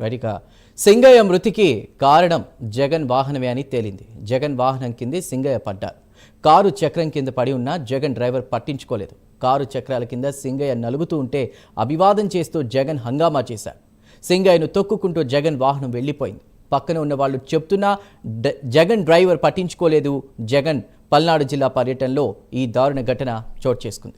Right Singayya మృతికి కారణం జగన్ వాహనమే అని తేలింది. జగన్ వాహనం కింద సింగయ్య పడ్డారు. కారు చక్రం కింద పడి ఉన్న జగన్ డ్రైవర్ పట్టించుకోలేదు. కారు చక్రాల కింద సింగయ్య నలుగుతూ ఉంటే అభివాదం చేస్తూ జగన్ హంగామా చేశారు. సింగయ్యను తొక్కుకుంటూ జగన్ వాహనం వెళ్ళిపోయింది. పక్కన ఉన్న వాళ్ళు చెప్తున్నా జగన్ డ్రైవర్ పట్టించుకోలేదు. జగన్ పల్నాడు జిల్లా పర్యటనలో ఈ దారుణ ఘటన చోటు చేసుకుంది.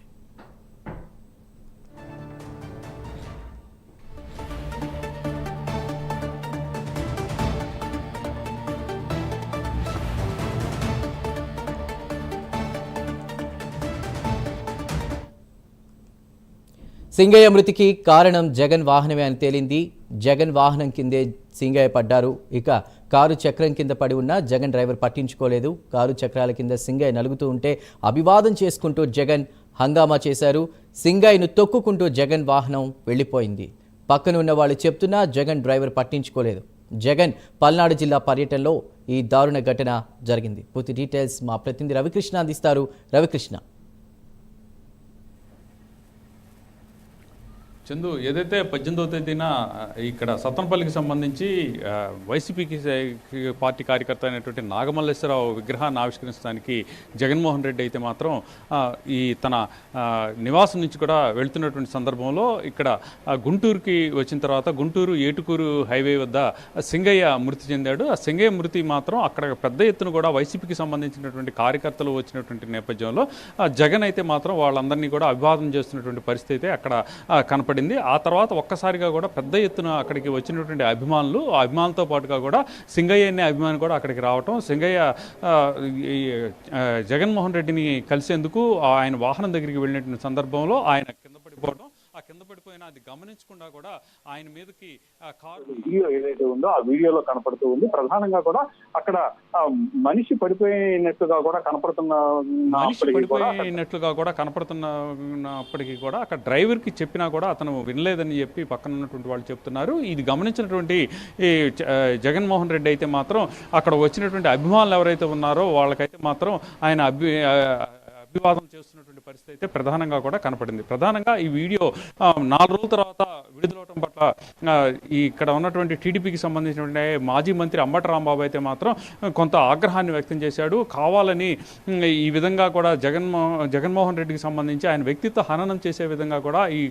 సింగయ్య మృతికి కారణం జగన్ వాహనమే అని తేలింది. జగన్ వాహనం కిందే సింగయ్య పడ్డారు. ఇక కారు చక్రం కింద పడి ఉన్న జగన్ డ్రైవర్ పట్టించుకోలేదు. కారు చక్రాల కింద సింగయ్య నలుగుతూ ఉంటే అభివాదం చేసుకుంటూ జగన్ హంగామా చేశారు. సింగయ్యను తొక్కుకుంటూ జగన్ వాహనం వెళ్ళిపోయింది. పక్కన ఉన్న వాళ్ళు చెప్తున్నా జగన్ డ్రైవర్ పట్టించుకోలేదు. జగన్ పల్నాడు జిల్లా పర్యటనలో ఈ దారుణ ఘటన జరిగింది. పూర్తి డీటెయిల్స్ మా ప్రతినిధి రవికృష్ణ అందిస్తారు. రవికృష్ణ. చందు ఏదైతే పద్దెనిమిదవ తేదీన ఇక్కడ సత్తనపల్లికి సంబంధించి వైసీపీకి పార్టీ కార్యకర్త అయినటువంటి నాగమల్లేశ్వరరావు విగ్రహాన్ని ఆవిష్కరించడానికి జగన్మోహన్ రెడ్డి అయితే మాత్రం ఈ తన నివాసం నుంచి కూడా వెళ్తున్నటువంటి సందర్భంలో ఇక్కడ గుంటూరుకి వచ్చిన తర్వాత గుంటూరు ఏటుకూరు హైవే వద్ద సింగయ్య మృతి చెందాడు. ఆ సింగయ్య మృతి మాత్రం అక్కడ పెద్ద ఎత్తున కూడా వైసీపీకి సంబంధించినటువంటి కార్యకర్తలు వచ్చినటువంటి నేపథ్యంలో జగన్ అయితే మాత్రం వాళ్ళందరినీ కూడా అభివాదం చేస్తున్నటువంటి పరిస్థితి అయితే అక్కడ కనపడి పడింది ఆ తర్వాత ఒక్కసారిగా కూడా పెద్ద ఎత్తున అక్కడికి వచ్చినటువంటి అభిమానులు ఆ అభిమానులతో పాటుగా కూడా సింగయ్య అనే అభిమాని కూడా అక్కడికి రావటం సింగయ్య జగన్మోహన్ రెడ్డిని కలిసేందుకు ఆయన వాహనం దగ్గరికి వెళ్ళినటువంటి సందర్భంలో ఆయన కింద పడిపోవడం అది గమనించకుండా కూడా ఆయన మీదకి వీడియో ఏదైతే ఉందో ఆ వీడియోలో కనపడుతూ ఉంది. ప్రధానంగా కూడా అక్కడ మనిషి పడిపోయినట్టుగా కూడా కనపడుతున్న మనిషి పడిపోయినట్లుగా కూడా కనపడుతున్నప్పటికీ కూడా అక్కడ డ్రైవర్కి చెప్పినా కూడా అతను వినలేదని చెప్పి పక్కన ఉన్నటువంటి వాళ్ళు చెప్తున్నారు. ఇది గమనించినటువంటి ఈ జగన్మోహన్ రెడ్డి అయితే మాత్రం అక్కడ వచ్చినటువంటి అభిమానులు ఎవరైతే ఉన్నారో వాళ్ళకైతే మాత్రం ఆయన అభి ఆ, చేస్తున్నటువంటి పరిస్థితి అయితే ప్రధానంగా కూడా కనపడింది. ప్రధానంగా ఈ వీడియో నాలుగు రోజుల తర్వాత విడుదలవటం పట్ల ఇక్కడ ఉన్నటువంటి టీడీపీకి సంబంధించినటువంటి మాజీ మంత్రి అంబట రాంబాబు అయితే మాత్రం కొంత ఆగ్రహాన్ని వ్యక్తం చేశాడు. కావాలని ఈ విధంగా కూడా జగన్మో జగన్మోహన్ రెడ్డికి సంబంధించి ఆయన వ్యక్తిత్వ హననం చేసే విధంగా కూడా ఈ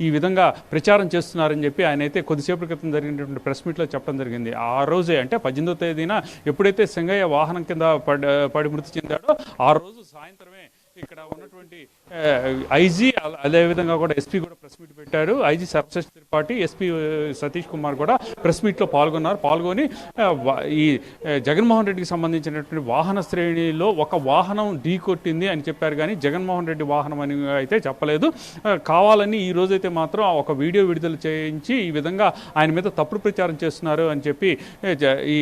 ఈ విధంగా ప్రచారం చేస్తున్నారని చెప్పి ఆయన అయితే కొద్దిసేపటి క్రితం జరిగినటువంటి ప్రెస్ మీట్లో చెప్పడం జరిగింది. ఆ రోజే అంటే పద్దెనిమిదో తేదీన ఎప్పుడైతే సింగయ్య వాహనం కింద పడి పడి మృతి చెందాడో ఆ రోజు సాయంత్రమే ఇక్కడ ఉన్నటువంటి ఐజీ అదేవిధంగా కూడా ఎస్పీ కూడా ప్రెస్ మీట్ పెట్టారు. ఐజీ సర్వశేష్ త్రిపాఠి ఎస్పీ సతీష్ కుమార్ కూడా ప్రెస్ మీట్లో పాల్గొన్నారు. పాల్గొని ఈ జగన్మోహన్ రెడ్డికి సంబంధించినటువంటి వాహన శ్రేణిలో ఒక వాహనం ఢీ కొట్టింది అని చెప్పారు. కానీ జగన్మోహన్ రెడ్డి వాహనం అని అయితే చెప్పలేదు. కావాలని ఈ రోజైతే మాత్రం ఒక వీడియో విడుదల చేయించి ఈ విధంగా ఆయన మీద తప్పుడు ప్రచారం చేస్తున్నారు అని చెప్పి ఈ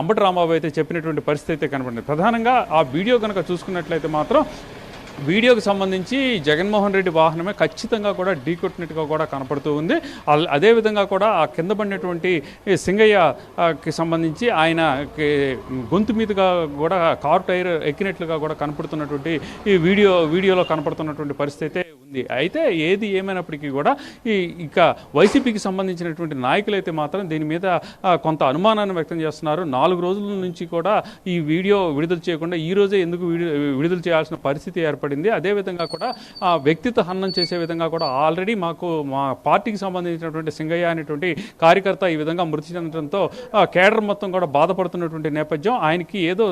అంబటి రాంబాబు అయితే చెప్పినటువంటి పరిస్థితి అయితే కనబడింది. ప్రధానంగా ఆ వీడియో కనుక చూసుకున్నట్లయితే మాత్రం వీడియోకి సంబంధించి జగన్మోహన్ రెడ్డి వాహనమే ఖచ్చితంగా కూడా ఢీకొట్టినట్టుగా కూడా కనపడుతూ ఉంది. అల్- అదేవిధంగా కూడా ఆ కింద పడినటువంటి సింగయ్యకి సింగయ్య కి సంబంధించి ఆయన గొంతు మీదుగా కూడా కారు టైర్ ఎక్కినట్లుగా కూడా కనపడుతున్నటువంటి ఈ వీడియో వీడియోలో కనపడుతున్నటువంటి పరిస్థితి అయితే ఉంది. అయితే ఏది ఏమైనప్పటికీ కూడా ఈ ఇక వైసీపీకి సంబంధించినటువంటి నాయకులు అయితే మాత్రం దీని మీద కొంత అనుమానాన్ని వ్యక్తం చేస్తున్నారు. నాలుగు రోజుల నుంచి కూడా ఈ వీడియో విడుదల చేయకుండా ఈ రోజే ఎందుకు విడుదల చేయాల్సిన పరిస్థితి ఏర్పడింది. అదేవిధంగా కూడా ఆ, వ్యక్తిత్వ హన్నం చేసే విధంగా కూడా ఆల్రెడీ మాకు మా పార్టీకి సంబంధించినటువంటి సింగయ్య అనేటువంటి కార్యకర్త ఈ విధంగా మృతి చెందడంతో కేడర్ మొత్తం కూడా బాధపడుతున్నటువంటి నేపథ్యం. ఆయనకి ఏదో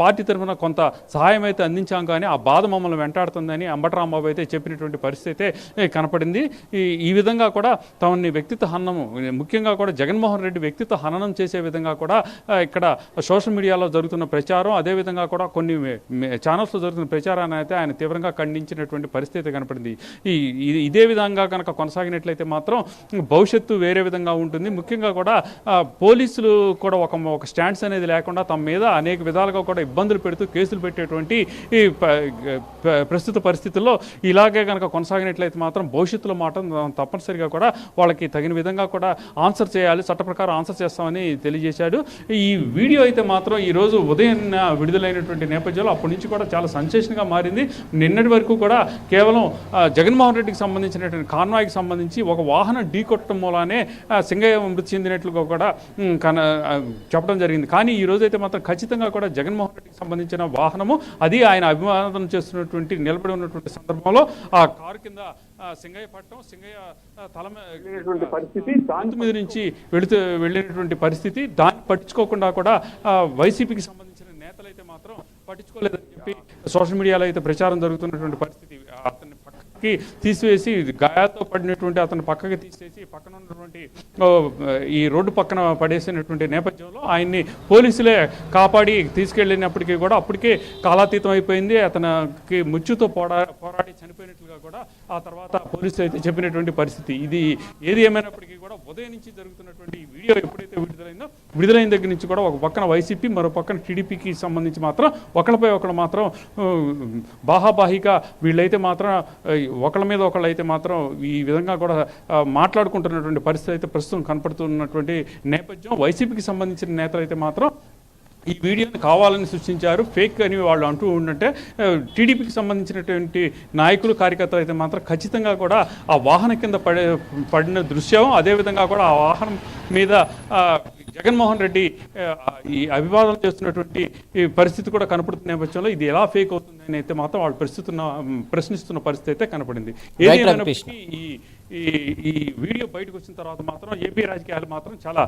పార్టీ తరఫున కొంత సహాయం అయితే అందించాం కానీ ఆ బాధ మమ్మల్ని వెంటాడుతుందని అంబటరాంబాబు అయితే చెప్పినటువంటి పరిస్థితి అయితే కనపడింది. ఈ ఈ విధంగా కూడా తమని వ్యక్తిత్వ హన్నము ముఖ్యంగా కూడా జగన్మోహన్ రెడ్డి వ్యక్తిత్వ హననం చేసే విధంగా కూడా ఇక్కడ సోషల్ మీడియాలో జరుగుతున్న ప్రచారం అదేవిధంగా కూడా కొన్ని ఛానల్స్లో జరుగుతున్న ప్రచారాన్ని అయితే ఆయన తీవ్రంగా ఖండించినటువంటి పరిస్థితి కనపడింది. ఈ ఇది- ఇదే విధంగా కనుక కొనసాగినట్లయితే మాత్రం భవిష్యత్తు వేరే విధంగా ఉంటుంది. ముఖ్యంగా కూడా పోలీసులు కూడా ఒక ఒక స్టాండ్స్ అనేది లేకుండా తమ మీద అనేక విధాలుగా కూడా ఇబ్బందులు పెడుతూ కేసులు పెట్టేటువంటి ఈ ప్రస్తుత పరిస్థితుల్లో ఇలాగే కనుక కొనసాగినట్లయితే మాత్రం భవిష్యత్తులో మాత్రం తప్పనిసరిగా కూడా వాళ్ళకి తగిన విధంగా కూడా ఆన్సర్ చేయాలి చట్ట ప్రకారం ఆన్సర్ చేస్తామని తెలియజేశాడు. ఈ వీడియో అయితే మాత్రం ఈ రోజు ఉదయం విడుదలైనటువంటి నేపథ్యంలో అప్పటి నుంచి కూడా చాలా సెన్సేషన్గా మారింది. నిన్నటి వరకు కూడా కేవలం జగన్మోహన్ రెడ్డికి సంబంధించినటువంటి కాన్వాయ్కి సంబంధించి ఒక వాహనం ఢీ కొట్టడం మూలానే సింగయ్య మృతి చెందినట్లుగా కూడా కన చెప్పడం జరిగింది. కానీ ఈ రోజైతే మాత్రం ఖచ్చితంగా కూడా జగన్మోహన్ రెడ్డికి సంబంధించిన వాహనము అది ఆయన అభివాదం చేస్తున్నటువంటి నిలబడి ఉన్నటువంటి సందర్భంలో ఆ కారు కింద సింగయ్య పట్టడం సింగయ్య తల పరిస్థితి దాని మీద నుంచి వెళుతూ వెళ్ళినటువంటి పరిస్థితి దాన్ని పట్టించుకోకుండా కూడా వైసీపీకి సంబంధించిన నేతలైతే మాత్రం పట్టించుకోలేదని చెప్పి సోషల్ మీడియాలో అయితే ప్రచారం జరుగుతున్నటువంటి పరిస్థితి అతన్ని పక్కకి తీసివేసి గాయాలతో పడినటువంటి అతను పక్కకి తీసేసి పక్కన ఈ రోడ్డు పక్కన పడేసినటువంటి నేపథ్యంలో ఆయన్ని పోలీసులే కాపాడి తీసుకెళ్ళినప్పటికీ కూడా అప్పటికే కాలాతీతం అయిపోయింది. అతనికి ముచ్చుతో పోరా పోరాడి చనిపోయినట్లుగా కూడా ఆ తర్వాత పోలీసులు అయితే చెప్పినటువంటి పరిస్థితి. ఇది ఏది ఏమైనప్పటికీ కూడా ఉదయం నుంచి జరుగుతున్నటువంటి ఈ వీడియో ఎప్పుడైతే విడుదలైందో విడుదలైన దగ్గర నుంచి కూడా ఒక పక్కన వైసీపీ మరో పక్కన టీడీపీకి సంబంధించి మాత్రం ఒకళ్ళపై ఒకళ్ళు మాత్రం బాహాబాహిగా వీళ్ళైతే మాత్రం ఒకళ్ళ మీద ఒకళ్ళు అయితే మాత్రం ఈ విధంగా కూడా మాట్లాడుకుంటున్నటువంటి పరిస్థితి అయితే ప్రస్తుతం కనపడుతున్నటువంటి నేపథ్యం వైసీపీకి సంబంధించిన నేతలు అయితే మాత్రం ఈ వీడియోని కావాలని సృష్టించారు. ఫేక్ అని వాళ్ళు అంటూ ఉండంటే టీడీపీకి సంబంధించినటువంటి నాయకులు కార్యకర్తలు అయితే మాత్రం ఖచ్చితంగా కూడా ఆ వాహనం కింద పడే పడిన దృశ్యం అదేవిధంగా కూడా ఆ వాహనం మీద జగన్మోహన్ రెడ్డి ఈ అభివాదం చేస్తున్నటువంటి ఈ పరిస్థితి కూడా కనపడుతున్న నేపథ్యంలో ఇది ఎలా ఫేక్ అవుతుంది అని అయితే మాత్రం వాళ్ళు ప్రస్తుతున్న ప్రశ్నిస్తున్న పరిస్థితి అయితే కనపడింది. ఈ ఈ వీడియో బయటకు వచ్చిన తర్వాత మాత్రం ఏపీ రాజకీయాలు మాత్రం చాలా